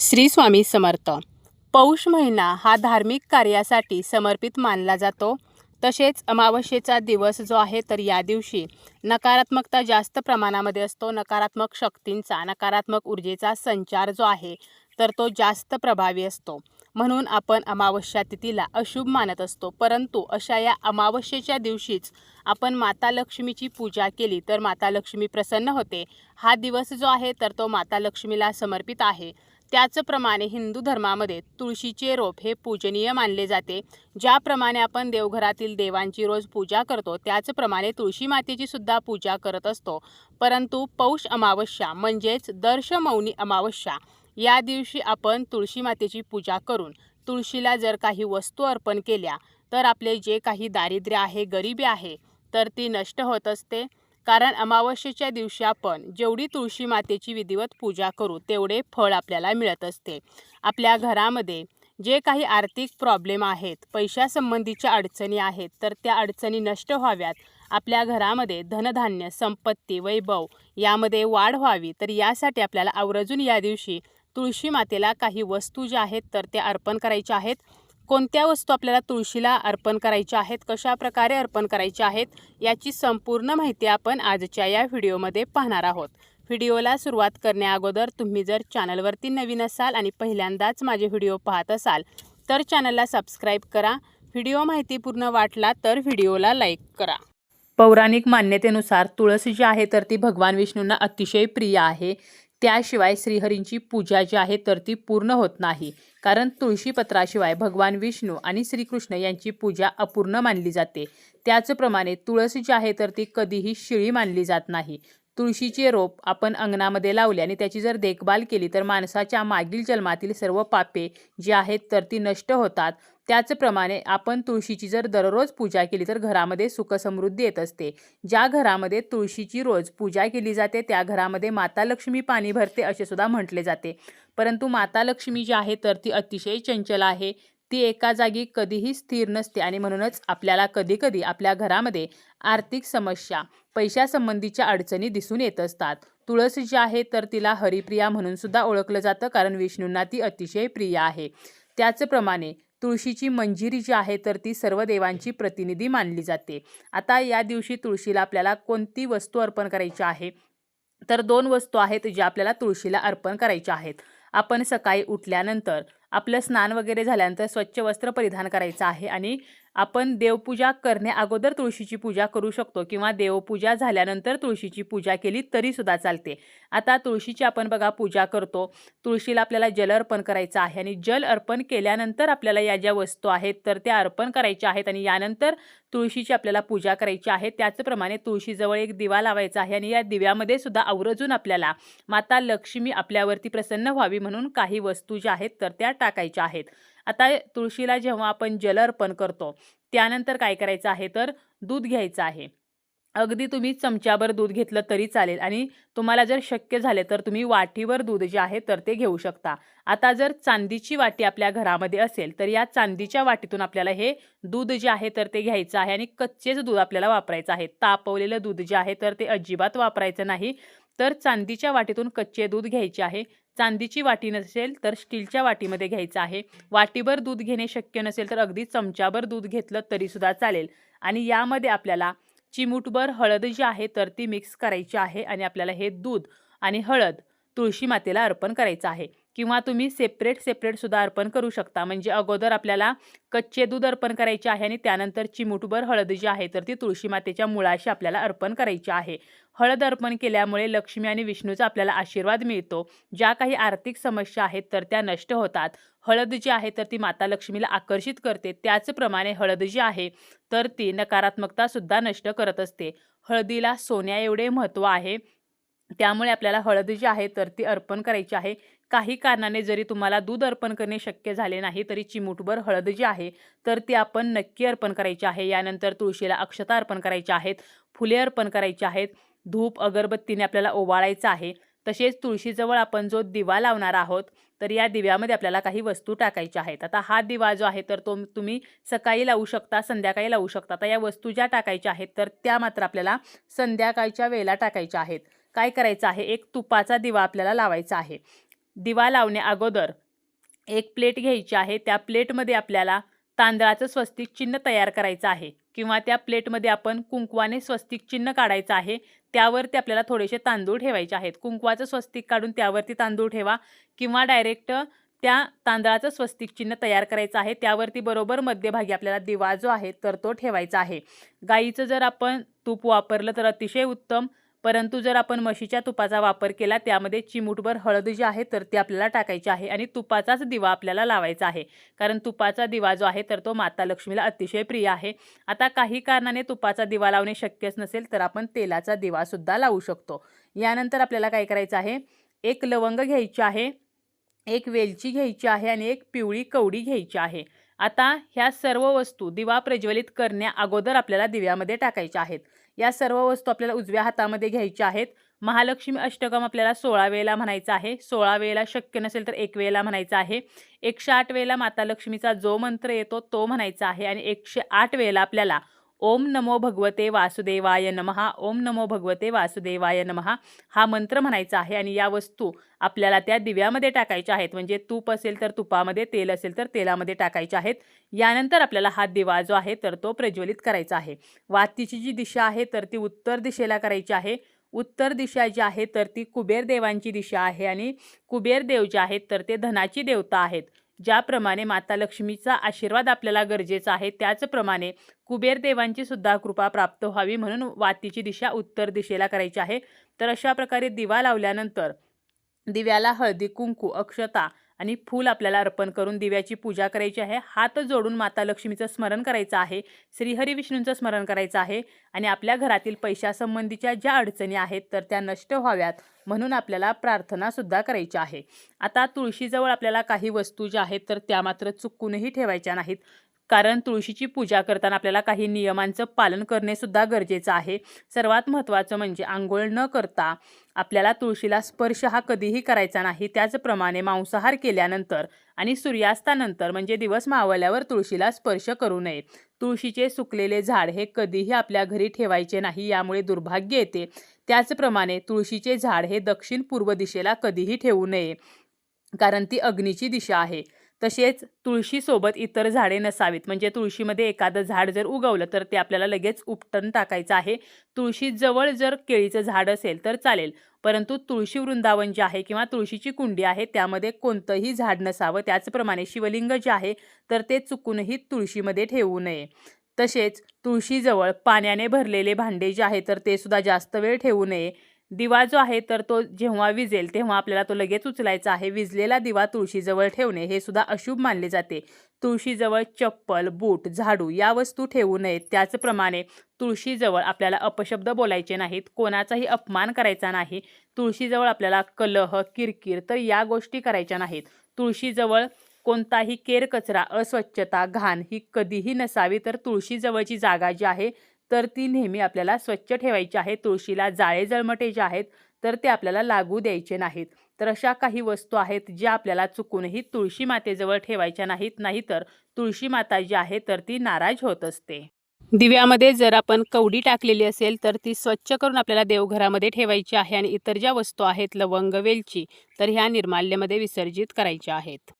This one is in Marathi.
श्री स्वामी समर्थ. पौष महिना हा धार्मिक कार्यासाठी समर्पित मानला जातो. तसेच अमावस्येचा दिवस जो आहे तर या दिवशी नकारात्मकता जास्त प्रमाणामध्ये असतो. नकारात्मक शक्तींचा नकारात्मक ऊर्जेचा संचार जो आहे तर तो जास्त प्रभावी असतो. म्हणून आपण अमावस्या तिथीला अशुभ मानत असतो. परंतु अशा या अमावस्येच्या दिवशीच आपण माता लक्ष्मीची पूजा केली तर माता लक्ष्मी प्रसन्न होते. हा दिवस जो आहे तर तो माता लक्ष्मीला समर्पित आहे. त्याचप्रमाणे हिंदू धर्मामध्ये तुळशीचे रोप हे पूजनीय मानले जाते. ज्याप्रमाणे आपण देवघरातील देवांची रोज पूजा करतो त्याचप्रमाणे तुळशी मातेची सुद्धा पूजा करत असतो. परंतु पौष अमावस्या म्हणजेच दर्श मौनी अमावस्या या दिवशी आपण तुळशी मातेची पूजा करून तुळशीला जर काही वस्तू अर्पण केल्या तर आपले जे काही दारिद्र्य आहे गरिबी आहे तर ती नष्ट होत असते. कारण अमावस्येच्या दिवशी आपण जेवढी तुळशी मातेची विधिवत पूजा करू तेवढे फळ आपल्याला मिळत असते. आपल्या घरामध्ये जे काही आर्थिक प्रॉब्लेम आहेत पैशासंबंधीच्या अडचणी आहेत तर त्या अडचणी नष्ट व्हाव्यात. आपल्या घरामध्ये धनधान्य संपत्ती वैभव यामध्ये वाढ व्हावी तर यासाठी आपल्याला आवर्जून या दिवशी तुळशी मातेला काही वस्तू ज्या आहेत तर त्या अर्पण करायच्या आहेत. कोणत्या वस्तू आपल्याला तुळशीला अर्पण करायच्या आहेत कशा प्रकारे अर्पण करायच्या आहेत याची संपूर्ण माहिती आपण आजच्या या व्हिडिओमध्ये पाहणार आहोत. व्हिडिओला सुरुवात करण्याअगोदर तुम्ही जर चॅनलवरती नवीन असाल आणि पहिल्यांदाच माझे व्हिडिओ पाहत असाल तर चॅनलला सबस्क्राईब करा. व्हिडिओ माहितीपूर्ण वाटला तर व्हिडिओला लाईक करा. पौराणिक मान्यतेनुसार तुळस जी आहे तर ती भगवान विष्णूंना अतिशय प्रिय आहे. त्याशिवाय श्रीहरींची पूजा जी आहे तर ती पूर्ण होत नाही. कारण तुळशीपत्राशिवाय भगवान विष्णू आणि श्रीकृष्ण यांची पूजा अपूर्ण मानली जाते. त्याचप्रमाणे तुळस जी आहे तर ती कधीही शिळी मानली जात नाही. तुळशीचे रोप आपण अंगणामध्ये लावले आणि त्याची जर देखभाल केली तर माणसाच्या मागील जन्मातील सर्व पापे जी आहेत तर ती नष्ट होतात. त्याचप्रमाणे आपण तुळशीची जर दररोज पूजा केली तर घरामध्ये सुखसमृद्धी येत असते. ज्या घरामध्ये तुळशीची रोज पूजा केली जाते त्या घरामध्ये माता लक्ष्मी पाणी भरते असे सुद्धा म्हटले जाते. परंतु माता लक्ष्मी जी आहे तर ती अतिशय चंचल आहे. ती एका जागी कधीही स्थिर नसते आणि म्हणूनच आपल्याला कधीकधी आपल्या घरामध्ये आर्थिक समस्या पैशासंबंधीच्या अडचणी दिसून येत असतात. तुळस जी आहे तर तिला हरिप्रिया म्हणून सुद्धा ओळखलं जातं कारण विष्णूंना ती अतिशय प्रिय आहे. त्याचप्रमाणे तुळशीची मंजिरी जी आहे तर ती सर्व देवांची प्रतिनिधी मानली जाते. आता या दिवशी तुळशीला आपल्याला कोणती वस्तू अर्पण करायची आहे? तर दोन वस्तू आहेत ज्या आपल्याला तुळशीला अर्पण करायच्या आहेत. आपण सकाळी उठल्यानंतर आपलं स्नान वगैरे झाल्यानंतर स्वच्छ वस्त्र परिधान करायचं आहे आणि आपण देवपूजा करण्याअगोदर तुळशीची पूजा करू शकतो किंवा देवपूजा झाल्यानंतर तुळशीची पूजा केली तरीसुद्धा चालते. आता तुळशीची आपण बघा पूजा करतो. तुळशीला आपल्याला जल अर्पण करायचं आहे आणि जल अर्पण केल्यानंतर आपल्याला या ज्या वस्तू आहेत तर त्या अर्पण करायच्या आहेत आणि यानंतर तुळशीची आपल्याला पूजा करायची आहे. त्याचप्रमाणे तुळशीजवळ एक दिवा लावायचा आहे आणि या दिव्यामध्ये सुद्धा आवर्जून आपल्याला माता लक्ष्मी आपल्यावरती प्रसन्न व्हावी म्हणून काही वस्तू ज्या आहेत तर त्या टाकायच्या आहेत. आता तुळशीला जेव्हा आपण जल अर्पण करतो त्यानंतर काय करायचं आहे? तर दूध घ्यायचं आहे. अगदी तुम्ही चमच्याभर दूध घेतलं तरी चालेल. आणि तुम्हाला जर शक्य झाले तर तुम्ही वाटीवर दूध जे आहे तर ते घेऊ शकता. आता जर चांदीची वाटी आपल्या घरामध्ये असेल तर या चांदीच्या वाटीतून आपल्याला हे दूध जे आहे तर ते घ्यायचं आहे आणि कच्चेच दूध आपल्याला वापरायचं आहे. तापवलेलं दूध जे आहे तर ते अजिबात वापरायचं नाही. तर चांदीच्या वाटीतून कच्चे दूध घ्यायचे आहे. चांदीची वाटी नसेल तर स्टीलच्या वाटीमध्ये घ्यायचं आहे. वाटीभर दूध घेणे शक्य नसेल तर अगदी चमच्याभर दूध घेतलं तरीसुद्धा चालेल. आणि यामध्ये आपल्याला चिमूटभर हळद जी आहे तर ती मिक्स करायची आहे आणि आपल्याला हे दूध आणि हळद तुळशी मातेला अर्पण करायचं आहे. किंवा तुम्ही सेपरेट सेपरेट सुद्धा अर्पण करू शकता. म्हणजे अगोदर आपल्याला कच्चे दूध अर्पण करायचे आहे आणि त्यानंतर चिमूटभर हळद जी आहे तर ती तुळशी मातेच्या मुळाशी आपल्याला अर्पण करायची आहे. हळद अर्पण केल्यामुळे लक्ष्मी आणि विष्णूचा आपल्याला आशीर्वाद मिळतो. ज्या काही आर्थिक समस्या आहेत तर त्या नष्ट होतात. हळद जी आहे तर ती माता लक्ष्मीला आकर्षित करते. त्याचप्रमाणे हळद जी आहे तर ती नकारात्मकतासुद्धा नष्ट करत असते. हळदीला सोन्या एवढे महत्त्व आहे. त्यामुळे आपल्याला हळद जी आहे तर ती अर्पण करायची आहे. काही कारणाने जरी तुम्हाला दूध अर्पण करणे शक्य झाले नाही तरी चिमूटभर हळद जी आहे तर ती आपण नक्की अर्पण करायची आहे. यानंतर तुळशीला अक्षता अर्पण करायच्या आहेत फुले अर्पण करायची आहेत धूप अगरबत्तीने आपल्याला ओवाळायचं आहे. तसेच तुळशीजवळ आपण जो दिवा लावणार आहोत तर या दिव्यामध्ये आपल्याला काही वस्तू टाकायच्या आहेत. आता हा दिवा जो आहे तर तो तुम्ही सकाळी लावू शकता संध्याकाळी लावू शकता. आता या वस्तू ज्या टाकायच्या आहेत तर त्या मात्र आपल्याला संध्याकाळच्या वेळेला टाकायच्या आहेत. काय करायचं आहे एक तुपाचा दिवा आपल्याला लावायचा आहे. दिवा लावण्या अगोदर एक प्लेट घ्यायची आहे. त्या प्लेटमध्ये आपल्याला तांदळाचं स्वस्तिक चिन्ह तयार करायचं आहे. किंवा त्या प्लेटमध्ये आपण कुंकवाने स्वस्तिक चिन्ह काढायचं आहे. त्यावरती आपल्याला थोडेसे तांदूळ ठेवायचे आहेत. कुंकवाचं स्वस्तिक काढून त्यावरती तांदूळ ठेवा. किंवा डायरेक्ट त्या तांदळाचं स्वस्तिक चिन्ह तयार करायचं आहे. त्यावरती बरोबर मध्यभागी आपल्याला दिवा जो आहे तर तो ठेवायचा आहे. गाईचं जर आपण तूप वापरलं तर अतिशय उत्तम परंतु जर आपण म्हशीच्या तुपाचा वापर केला त्यामध्ये चिमूटभर हळद जी आहे तर ती आपल्याला टाकायची आहे आणि तुपाचाच दिवा आपल्याला लावायचा आहे. कारण तुपाचा दिवा जो आहे तर तो माता लक्ष्मीला अतिशय प्रिय आहे. आता काही कारणाने तुपाचा दिवा लावणे शक्यच नसेल तर आपण तेलाचा दिवासुद्धा लावू शकतो. यानंतर आपल्याला काय करायचं आहे एक लवंग घ्यायची आहे एक वेलची घ्यायची आहे आणि एक पिवळी कवडी घ्यायची आहे. आता ह्या सर्व वस्तू दिवा प्रज्वलित करण्या अगोदर आपल्याला दिव्यामध्ये टाकायच्या आहेत. या सर्व वस्तू आपल्याला उजव्या हातामध्ये घ्यायच्या आहेत. महालक्ष्मी अष्टकम आपल्याला सोळा वेळेला म्हणायचं आहे. सोळा वेळेला शक्य नसेल तर एक वेळेला म्हणायचं आहे. एकशे आठ वेळेला माता लक्ष्मीचा जो मंत्र येतो तो म्हणायचा आहे आणि एकशे आठ वेळेला आपल्याला ओम नमो भगवते वासुदेवाय नमहा ओम नमो भगवते वासुदेवाय नमहा हा मंत्र म्हणायचा आहे आणि या वस्तू आपल्याला त्या दिव्यामध्ये टाकायच्या आहेत. म्हणजे तूप असेल तर तुपामध्ये तेल असेल तर तेलामध्ये टाकायच्या आहेत. यानंतर आपल्याला हा दिवा जो आहे तर तो प्रज्वलित करायचा आहे. वातीची जी दिशा आहे तर ती उत्तर दिशेला करायची आहे. उत्तर दिशा जी आहे तर ती कुबेर देवांची दिशा आहे आणि कुबेर देव जे आहेत तर ते धनाची देवता आहेत. ज्याप्रमाणे माता लक्ष्मीचा आशीर्वाद आपल्याला गरजेचा आहे त्याचप्रमाणे कुबेर देवांची सुद्धा कृपा प्राप्त व्हावी म्हणून वातीची दिशा उत्तर दिशेला करायची आहे. तर अशा प्रकारे दिवा लावल्यानंतर दिव्याला हळदी कुंकू अक्षता आणि फूल आपल्याला अर्पण करून दिव्याची पूजा करायची आहे. हात जोडून माता लक्ष्मीचं स्मरण करायचं आहे. श्रीहरी विष्णूंचं स्मरण करायचं आहे. आणि आपल्या घरातील पैशासंबंधीच्या ज्या अडचणी आहेत तर त्या नष्ट व्हाव्यात म्हणून आपल्याला प्रार्थनासुद्धा करायची आहे. आता तुळशीजवळ आपल्याला काही वस्तू ज्या आहेत तर त्या मात्र चुकूनही ठेवायच्या नाहीत. कारण तुळशीची पूजा करताना आपल्याला काही नियमांचं पालन करणे सुद्धा गरजेचं आहे. सर्वात महत्त्वाचं म्हणजे आंघोळ न करता आपल्याला तुळशीला स्पर्श हा कधीही करायचा नाही. त्याचप्रमाणे मांसाहार केल्यानंतर आणि सूर्यास्तानंतर म्हणजे दिवस मावळल्यावर तुळशीला स्पर्श करू नये. तुळशीचे सुकलेले झाड हे कधीही आपल्या घरी ठेवायचे नाही यामुळे दुर्भाग्य येते. त्याचप्रमाणे तुळशीचे झाड हे दक्षिण पूर्व दिशेला कधीही ठेवू नये कारण ती अग्नीची दिशा आहे. तसेच तुळशीसोबत इतर झाडे नसावीत. म्हणजे तुळशीमध्ये एखादं झाड जर उगवलं तर ते आपल्याला लगेच उपटन टाकायचं आहे. तुळशीजवळ जर केळीचं झाड असेल तर चालेल. परंतु तुळशी वृंदावन जे आहे किंवा तुळशीची कुंडी आहे त्यामध्ये कोणतंही झाड नसावं. त्याचप्रमाणे शिवलिंग जे आहे तर ते चुकूनही तुळशीमध्ये ठेवू नये. तसेच तुळशीजवळ पाण्याने भरलेले भांडे जे आहे तर ते सुद्धा जास्त वेळ ठेवू नये. दिवा जो आहे तर तो जेव्हा विजेल तेव्हा आपल्याला तो लगेच उचलायचा आहे. विजलेला दिवा तुळशीजवळ ठेवणे हे सुद्धा अशुभ मानले जाते. तुळशीजवळ चप्पल बूट झाडू या वस्तू ठेवू नयेत. त्याचप्रमाणे तुळशीजवळ आपल्याला अपशब्द बोलायचे नाहीत. कोणाचाही अपमान करायचा नाही. तुळशीजवळ आपल्याला कलह किरकिर तर या गोष्टी करायच्या नाहीत. तुळशीजवळ कोणताही केर कचरा अस्वच्छता घाण ही कधीही नसावी. तर तुळशीजवळची जागा जी आहे तर ती नेहमी आपल्याला स्वच्छ ठेवायची आहे. तुळशीला जाळे जळमटे जे आहेत तर ते आपल्याला लागू द्यायचे नाहीत. तर अशा काही वस्तू आहेत ज्या आपल्याला चुकूनही तुळशी मातेजवळ ठेवायच्या नाहीत. नाहीतर तुळशी माता जी आहे तर ती नाराज होत असते. दिव्यामध्ये जर आपण कवडी टाकलेली असेल तर ती स्वच्छ करून आपल्याला देवघरामध्ये ठेवायची आहे. आणि इतर ज्या वस्तू आहेत लवंग वेलची तर ह्या निर्माल्यमध्ये विसर्जित करायच्या आहेत.